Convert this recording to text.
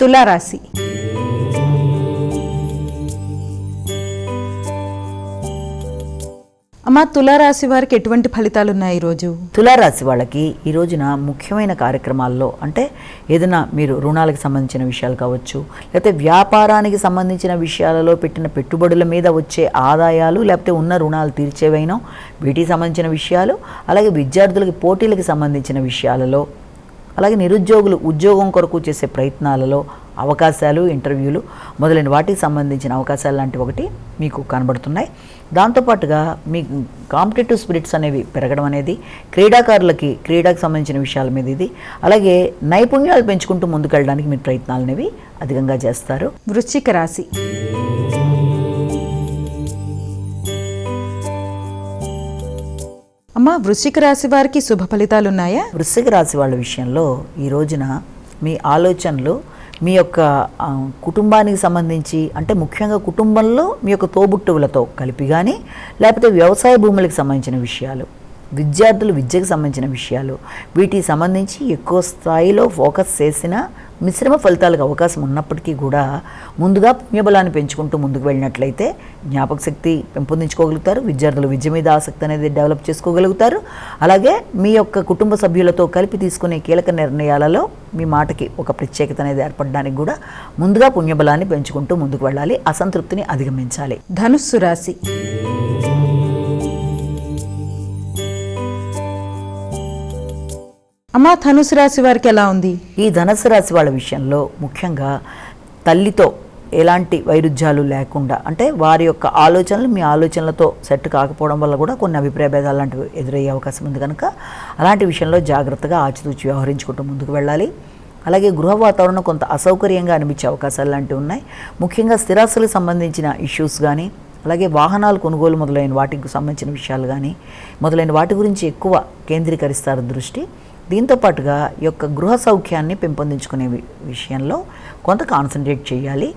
తులారాశి. అమ్మా తులారాశి వారికి ఎటువంటి ఫలితాలు ఉన్నాయి ఈరోజు తులారాశి వాళ్ళకి ఈ రోజున ముఖ్యమైన కార్యక్రమాల్లో అంటే ఏదైనా మీరు రుణాలకు సంబంధించిన విషయాలు కావచ్చు లేకపోతే వ్యాపారానికి సంబంధించిన విషయాలలో పెట్టిన పెట్టుబడుల మీద వచ్చే ఆదాయాలు లేకపోతే ఉన్న రుణాలు తీర్చేవైనా వీటికి సంబంధించిన విషయాలు అలాగే విద్యార్థులకి పోటీలకు సంబంధించిన విషయాలలో అలాగే నిరుద్యోగులు ఉద్యోగం కొరకు చేసే ప్రయత్నాలలో అవకాశాలు ఇంటర్వ్యూలు మొదలైన వాటికి సంబంధించిన అవకాశాలు లాంటివి ఒకటి మీకు కనబడుతున్నాయి. దాంతోపాటుగా మీ కాంపిటేటివ్ స్పిరిట్స్ అనేవి పెరగడం అనేది క్రీడాకారులకి క్రీడకు సంబంధించిన విషయాల మీద ఇది అలాగే నైపుణ్యాలు పెంచుకుంటూ ముందుకెళ్ళడానికి మీరు ప్రయత్నాలు అనేవి అధికంగా చేస్తారు. వృశ్చిక రాశి. అమ్మా వృశ్చిక రాశి వారికి శుభ ఫలితాలు ఉన్నాయా వృశ్చిక రాశి వాళ్ళ విషయంలో ఈ రోజున మీ ఆలోచనలు మీ యొక్క కుటుంబానికి సంబంధించి అంటే ముఖ్యంగా కుటుంబంలో మీ యొక్క తోబుట్టువులతో కలిపి కానీ లేకపోతే వ్యవసాయ భూములకు సంబంధించిన విషయాలు విద్యార్థులు విద్యకు సంబంధించిన విషయాలు వీటికి సంబంధించి ఎక్కువ స్థాయిలో ఫోకస్ చేసిన మిశ్రమ ఫలితాలకు అవకాశం ఉన్నప్పటికీ కూడా ముందుగా పుణ్యబలాన్ని పెంచుకుంటూ ముందుకు వెళ్ళినట్లయితే జ్ఞాపక శక్తి పెంపొందించుకోగలుగుతారు. విద్యార్థులు విద్య మీద ఆసక్తి అనేది డెవలప్ చేసుకోగలుగుతారు. అలాగే మీ యొక్క కుటుంబ సభ్యులతో కలిపి తీసుకునే కీలక నిర్ణయాలలో మీ మాటకి ఒక ప్రత్యేకత అనేది ఏర్పడడానికి కూడా ముందుగా పుణ్యబలాన్ని పెంచుకుంటూ ముందుకు వెళ్ళాలి. అసంతృప్తిని అధిగమించాలి. ధనుస్సు రాశి. అమ్మా ధనుసు రాశి వారికి ఎలా ఉంది? ఈ ధనుసు రాశి వాళ్ళ విషయంలో ముఖ్యంగా తల్లితో ఎలాంటి వైరుధ్యాలు లేకుండా అంటే వారి యొక్క ఆలోచనలు మీ ఆలోచనలతో సెట్ కాకపోవడం వల్ల కూడా కొన్ని అభిప్రాయ భేదాలు లాంటివి ఎదురయ్యే అవకాశం ఉంది కనుక అలాంటి విషయంలో జాగ్రత్తగా ఆచితూచి వ్యవహరించుకుంటూ ముందుకు వెళ్ళాలి. అలాగే గృహ వాతావరణం కొంత అసౌకర్యంగా అనిపించే అవకాశాలు లాంటివి ఉన్నాయి. ముఖ్యంగా స్థిరాస్తులకు సంబంధించిన ఇష్యూస్ కానీ అలాగే వాహనాలు కొనుగోలు మొదలైన వాటికి సంబంధించిన విషయాలు కానీ మొదలైన వాటి గురించి ఎక్కువ కేంద్రీకరిస్తారు దృష్టి. దీంతో పాటుగా యొక్క గృహ సౌఖ్యాన్ని పెంపొందించుకునే వి- విషయంలో కొంత కాన్సన్ట్రేట్ చేయాలి.